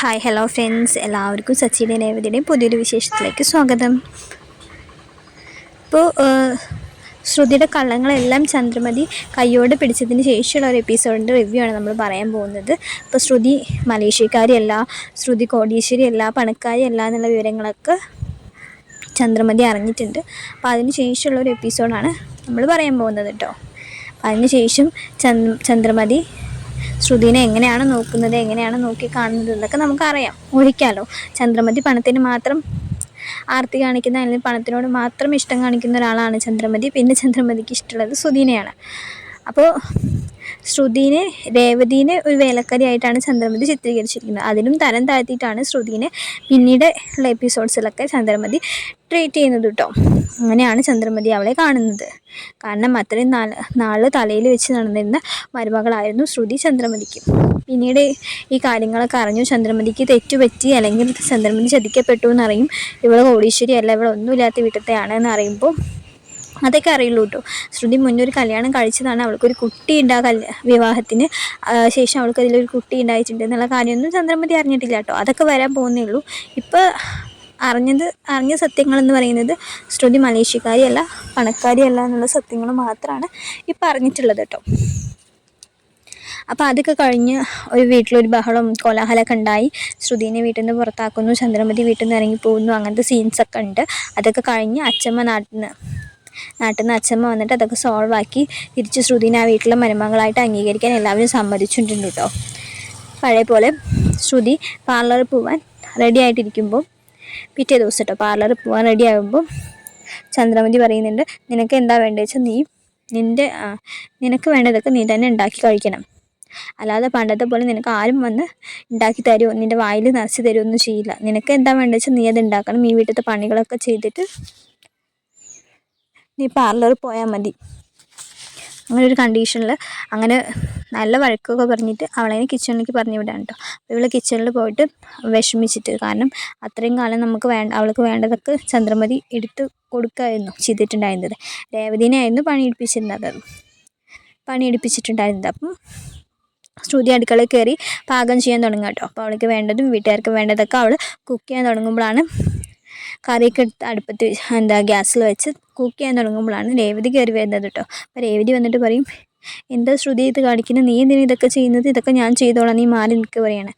Hi hello friends എല്ലാവർക്കും സച്ചിയുടെ നേവതിയുടെയും പുതിയൊരു വിശേഷത്തിലേക്ക് സ്വാഗതം. ഇപ്പോൾ ശ്രുതിയുടെ കള്ളങ്ങളെല്ലാം ചന്ദ്രമതി കയ്യോടെ പിടിച്ചതിന് ശേഷമുള്ള ഒരു എപ്പിസോഡിന്റെ റിവ്യൂ ആണ് നമ്മൾ പറയാൻ പോകുന്നത്. ഇപ്പോൾ ശ്രുതി മലേഷ്യക്കാരിയല്ല ശ്രുതി കോടീശ്വരിയല്ല പണക്കാരിയല്ല എന്നുള്ള വിവരങ്ങളൊക്കെ ചന്ദ്രമതി അറിഞ്ഞിട്ടുണ്ട്. അപ്പോൾ അതിന് ശേഷമുള്ള ഒരു എപ്പിസോഡാണ് നമ്മൾ പറയാൻ പോകുന്നത് കേട്ടോ. അതിനുശേഷം ചന്ദ്രമതി ശ്രുതിനെ എങ്ങനെയാണ് നോക്കുന്നത് എങ്ങനെയാണ് നോക്കി കാണുന്നത് എന്നൊക്കെ നമുക്കറിയാം. ഊഹിക്കാമല്ലോ ചന്ദ്രമതി പണത്തിന് മാത്രം ആർത്തി കാണിക്കുന്ന അല്ലെങ്കിൽ പണത്തിനോട് മാത്രം ഇഷ്ടം കാണിക്കുന്ന ഒരാളാണ് ചന്ദ്രമതി. പിന്നെ ചന്ദ്രമതിക്ക് ഇഷ്ടമുള്ളത് സുദീനയാണ് അപ്പോൾ ശ്രുതിനെ രേവതിനെ ഒരു വേലക്കാരിയായിട്ടാണ് ചന്ദ്രമതി ചിത്രീകരിച്ചിരിക്കുന്നത്. അതിനും തരം താഴ്ത്തിയിട്ടാണ് ശ്രുതിനെ പിന്നീട് ഉള്ള എപ്പിസോഡ്സിലൊക്കെ ചന്ദ്രമതി ട്രീറ്റ് ചെയ്യുന്നത് കേട്ടോ അങ്ങനെയാണ് ചന്ദ്രമതി അവളെ കാണുന്നത്. കാരണം അത്രയും നാല് നാൾ തലയിൽ വെച്ച് നടന്നിരുന്ന മരുമകളായിരുന്നു ശ്രുതി ചന്ദ്രമതിക്ക്. പിന്നീട് ഈ കാര്യങ്ങളൊക്കെ അറിഞ്ഞു ചന്ദ്രമതിക്ക് തെറ്റുപറ്റി അല്ലെങ്കിൽ ചന്ദ്രമതി ചതിക്കപ്പെട്ടു എന്നറിയും ഇവൾ കോടീശ്വരി അല്ല ഇവളൊന്നുമില്ലാത്ത വീട്ടത്തെയാണ് എന്ന് അറിയുമ്പോൾ അതൊക്കെ അറിയുള്ളൂ കേട്ടോ. ശ്രുതി മുന്നേ ഒരു കല്യാണം കഴിച്ചതാണ്. അവൾക്കൊരു കുട്ടി ഉണ്ടാ കൽ വിവാഹത്തിന്. ശേഷം അവൾക്ക് അതിലൊരു കുട്ടി ഉണ്ടായിട്ടുണ്ട് എന്നുള്ള കാര്യമൊന്നും ചന്ദ്രമതി അറിഞ്ഞിട്ടില്ല കേട്ടോ. അതൊക്കെ വരാൻ പോകുന്നേ ഉള്ളൂ. ഇപ്പോൾ അറിഞ്ഞത് അറിഞ്ഞ സത്യങ്ങളെന്ന് പറയുന്നത് ശ്രുതി മലേഷ്യക്കാരിയല്ല പണക്കാരിയല്ല എന്നുള്ള സത്യങ്ങൾ മാത്രമാണ് ഇപ്പം അറിഞ്ഞിട്ടുള്ളത് കേട്ടോ. അപ്പോൾ അതൊക്കെ കഴിഞ്ഞ് ഒരു വീട്ടിലൊരു ബഹളം കോലാഹലമൊക്കെ ഉണ്ടായി. ശ്രുതിനെ വീട്ടിൽ നിന്ന് പുറത്താക്കുന്നു ചന്ദ്രമതി വീട്ടിൽ നിന്ന് ഇറങ്ങി പോകുന്നു. അങ്ങനത്തെ സീൻസൊക്കെ ഉണ്ട്. അതൊക്കെ കഴിഞ്ഞ് അച്ഛമ്മ നാട്ടിൽ നിന്ന് നാട്ടിൽ നിന്ന് അച്ഛമ്മ വന്നിട്ട് അതൊക്കെ സോൾവ് ആക്കി തിരിച്ച് ശ്രുതിനെ ആ വീട്ടിലെ മരുമകളായിട്ട് അംഗീകരിക്കാൻ എല്ലാവരും സമ്മതിച്ചിട്ടുണ്ട് കേട്ടോ പഴയ പോലെ ശ്രുതി പാർലറിൽ പോവാൻ റെഡി ആയിട്ടിരിക്കുമ്പോൾ പിറ്റേ ദിവസം കേട്ടോ പാർലറിൽ പോവാൻ റെഡി ആകുമ്പോൾ ചന്ദ്രമതി പറയുന്നുണ്ട് നിനക്ക് എന്താ വേണ്ടത് വെച്ചാൽ നീ നിന്റെ നിനക്ക് വേണ്ടതൊക്കെ നീ തന്നെ ഉണ്ടാക്കി കഴിക്കണം. അല്ലാതെ പണ്ടത്തെ പോലെ നിനക്ക് ആരും വന്ന് ഉണ്ടാക്കി തരുമോ നിന്റെ വായിൽ നിറച്ച് തരുമോ ഒന്നും ചെയ്യില്ല. നിനക്ക് എന്താ വേണ്ടത് വെച്ചാൽ നീ അത് ഉണ്ടാക്കണം. ഈ വീട്ടിലത്തെ പണികളൊക്കെ ചെയ്തിട്ട് നീ പാർലറിൽ പോയാൽ മതി. അങ്ങനെ ഒരു കണ്ടീഷനിൽ അങ്ങനെ നല്ല വഴക്കൊക്കെ പറഞ്ഞിട്ട് അവളെ കിച്ചണിലേക്ക് പറഞ്ഞു വിടാൻ കേട്ടോ ഇവൾ കിച്ചണിൽ പോയിട്ട് വിഷമിച്ചിട്ട് കാരണം അത്രയും കാലം നമുക്ക് വേണ്ട അവൾക്ക് വേണ്ടതൊക്കെ ചന്ദ്രമതി എടുത്ത് കൊടുക്കായിരുന്നു ചെയ്തിട്ടുണ്ടായിരുന്നത്. രേവതിനെയായിരുന്നു പണിയെടുപ്പിച്ചിരുന്നത്. പണിയെടുപ്പിച്ചിട്ടുണ്ടായിരുന്നത്. അപ്പം ശ്രുതി അടുക്കളയിൽ കയറി പാകം ചെയ്യാൻ തുടങ്ങുക കേട്ടോ അപ്പോൾ അവൾക്ക് വേണ്ടതും വീട്ടുകാർക്ക് വേണ്ടതൊക്കെ അവൾ കുക്ക് ചെയ്യാൻ തുടങ്ങുമ്പോഴാണ് കറിയൊക്കെ എടുത്ത് അടുപ്പത്ത് എന്താ ഗ്യാസിൽ വെച്ച് കുക്ക് ചെയ്യാൻ തുടങ്ങുമ്പോഴാണ് രേവതി കയറി വരുന്നത് കേട്ടോ. അപ്പോൾ രേവതി വന്നിട്ട് പറയും എന്താ ശ്രുതി ഇത് കാണിക്കുന്നത്? നീ എന്തിനാ ഇതൊക്കെ ചെയ്യുന്നത്? ഇതൊക്കെ ഞാൻ ചെയ്തോളാം നീ മാറി നിൽക്കുക പറയാണ്.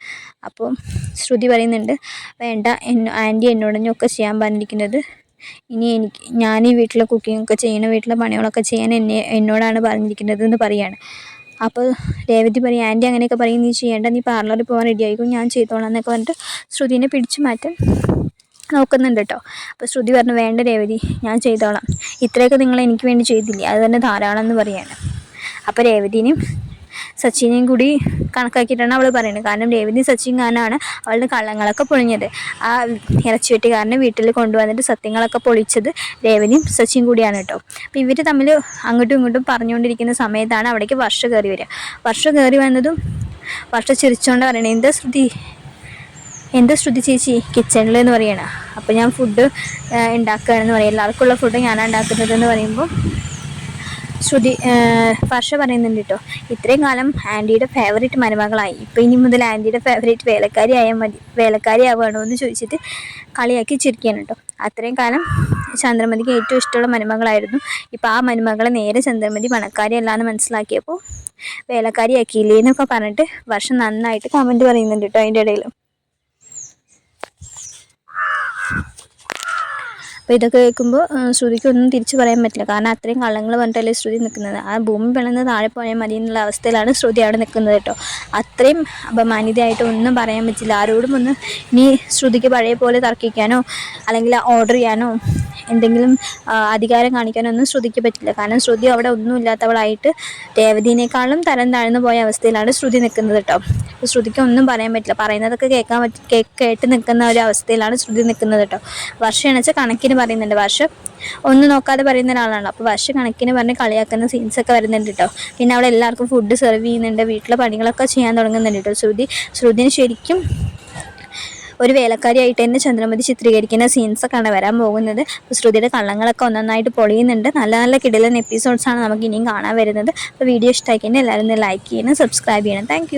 അപ്പോൾ ശ്രുതി പറയുന്നുണ്ട് വേണ്ട എന്നോ ആന്റി എന്നോടൊക്കെ ചെയ്യാൻ പറഞ്ഞിരിക്കുന്നത്. ഇനി എനിക്ക് ഞാൻ ഈ വീട്ടിലെ കുക്കിംഗ് ഒക്കെ ചെയ്യണം വീട്ടിലെ പണികളൊക്കെ ചെയ്യാൻ എന്നെ എന്നോടാണ് പറഞ്ഞിരിക്കുന്നത് എന്ന് പറയാണ്. അപ്പോൾ രേവതി പറയും ആന്റി അങ്ങനെയൊക്കെ പറയും നീ ചെയ്യേണ്ട നീ പാർലറിൽ പോകാൻ റെഡി ആയിക്കും ഞാൻ ചെയ്തോളാം എന്നൊക്കെ പറഞ്ഞിട്ട് ശ്രുതിനെ പിടിച്ചു മാറ്റാൻ നോക്കുന്നുണ്ട് കേട്ടോ അപ്പോൾ ശ്രുതി പറഞ്ഞു വേണ്ട രേവതി ഞാൻ ചെയ്തോളാം. ഇത്രയൊക്കെ നിങ്ങൾ എനിക്ക് വേണ്ടി ചെയ്തില്ലേ? അത് തന്നെ ധാരാളം എന്ന് പറയാണ്. അപ്പോൾ രേവതിനെയും സച്ചിനെയും കൂടി കണക്കാക്കിയിട്ടാണ് അവൾ പറയുന്നത്. കാരണം രേവതി സച്ചിൻ ഖാനാണ് അവളുടെ കള്ളങ്ങളൊക്കെ പൊളിഞ്ഞത്. ആ ഇറച്ചിവെട്ടുകാരനെ വീട്ടിൽ കൊണ്ടുവന്നിട്ട് സത്യങ്ങളൊക്കെ പൊളിച്ചത് രേവതിയും സച്ചിൻ കൂടിയാണ് കേട്ടോ അപ്പോൾ ഇവർ തമ്മിൽ അങ്ങോട്ടും ഇങ്ങോട്ടും പറഞ്ഞുകൊണ്ടിരിക്കുന്ന സമയത്താണ് അവിടേക്ക് വർഷ കയറി വരിക. വർഷ കയറി വന്നതും വർഷ ചിരിച്ചുകൊണ്ട് പറയണേ എന്താ ശ്രുതി? എന്താ ശ്രുതി ചേച്ചി? കിച്ചണിൽ എന്ന് പറയണ. അപ്പോൾ ഞാൻ ഫുഡ് ഉണ്ടാക്കുകയാണെന്ന് പറയും. എല്ലാവർക്കുള്ള ഫുഡ് ഞാനാണ് ഉണ്ടാക്കുന്നത് എന്ന് പറയുമ്പോൾ ശ്രുതി വർഷ പറയുന്നുണ്ട് കേട്ടോ ഇത്രയും കാലം ആന്റിയുടെ ഫേവറേറ്റ് മരുമകളായി. ഇപ്പോൾ ഇനി മുതൽ ആന്റിയുടെ ഫേവറേറ്റ് വേലക്കാരി ആയാൽ മതി. വേലക്കാരി ആവുകയാണോ എന്ന് ചോദിച്ചിട്ട് കളിയാക്കി ചിരിക്കുകയാണ് കേട്ടോ അത്രയും കാലം ചന്ദ്രമതിക്ക് ഏറ്റവും ഇഷ്ടമുള്ള മരുമകളായിരുന്നു. ഇപ്പോൾ ആ മരുമകളെ നേരെ ചന്ദ്രമതി പണക്കാരി അല്ലാന്ന് മനസ്സിലാക്കിയപ്പോൾ വേലക്കാരിയാക്കിയില്ലേ എന്നൊക്കെ പറഞ്ഞിട്ട് വർഷം നന്നായിട്ട് കമന്റ് പറയുന്നുണ്ട് കേട്ടോ അതിന്റെ ഇടയിൽ അപ്പോൾ ഇതൊക്കെ കേൾക്കുമ്പോൾ ശ്രുതിക്കൊന്നും തിരിച്ചു പറയാൻ പറ്റില്ല. കാരണം അത്രയും കള്ളങ്ങൾ പറഞ്ഞിട്ടല്ലേ ശ്രുതി നിൽക്കുന്നത്. ആ ഭൂമി പിളന്ന് താഴെ പോയാൽ മതി എന്നുള്ള അവസ്ഥയിലാണ് ശ്രുതി അവിടെ നിൽക്കുന്നത് കേട്ടോ. അത്രയും അപമാനിതയായിട്ട് ഒന്നും പറയാൻ പറ്റില്ല. ആരോടും ഒന്ന് ഇനി ശ്രുതിക്ക് പഴയ പോലെ തർക്കിക്കാനോ അല്ലെങ്കിൽ ഓർഡർ ചെയ്യാനോ എന്തെങ്കിലും അധികാരം കാണിക്കാനൊന്നും ശ്രുതിക്ക് പറ്റില്ല. കാരണം ശ്രുതി അവിടെ ഒന്നും ഇല്ലാത്തവളായിട്ട് രേവതിനേക്കാളും തരം താഴ്ന്നു പോയ അവസ്ഥയിലാണ് ശ്രുതി നിൽക്കുന്നത് കേട്ടോ. ശ്രുതിക്ക് ഒന്നും പറയാൻ പറ്റില്ല. പറയുന്നതൊക്കെ കേൾക്കാൻ പറ്റി കേട്ട് നിൽക്കുന്ന ഒരു അവസ്ഥയിലാണ് ശ്രുതി നിൽക്കുന്നത് കേട്ടോ. വർഷം എണച്ച കണക്കിന് പറയുന്നുണ്ട് വർഷം. ഒന്നും നോക്കാതെ പറയുന്ന ഒരാളാണ്. അപ്പോൾ വർഷം കണക്കിന് പറഞ്ഞ് കളിയാക്കുന്ന സീൻസൊക്കെ വരുന്നുണ്ട് കേട്ടോ. പിന്നെ അവിടെ എല്ലാവർക്കും ഫുഡ് സെർവ് ചെയ്യുന്നുണ്ട്. വീട്ടിലെ പണികളൊക്കെ ചെയ്യാൻ തുടങ്ങുന്നുണ്ട് കേട്ടോ ശ്രുതി. ശ്രുതിന് ശരിക്കും ഒരു വേലക്കാരിയായിട്ട് തന്നെ ചന്ദ്രമതി ചിത്രീകരിക്കുന്ന സീൻസൊക്കെയാണ് വരാൻ പോകുന്നത്. ശ്രുതിയുടെ കള്ളങ്ങളൊക്കെ ഒന്നൊന്നായിട്ട് പൊളിയുന്നുണ്ട്. നല്ല നല്ല കിടിലൻ എപ്പിസോഡ്സാണ് നമുക്ക് ഇനിയും കാണാൻ വരുന്നത്. അപ്പോൾ വീഡിയോ ഇഷ്ടമാക്കി എല്ലാവരും ലൈക്ക് ചെയ്യണം സബ്സ്ക്രൈബ് ചെയ്യണം. താങ്ക്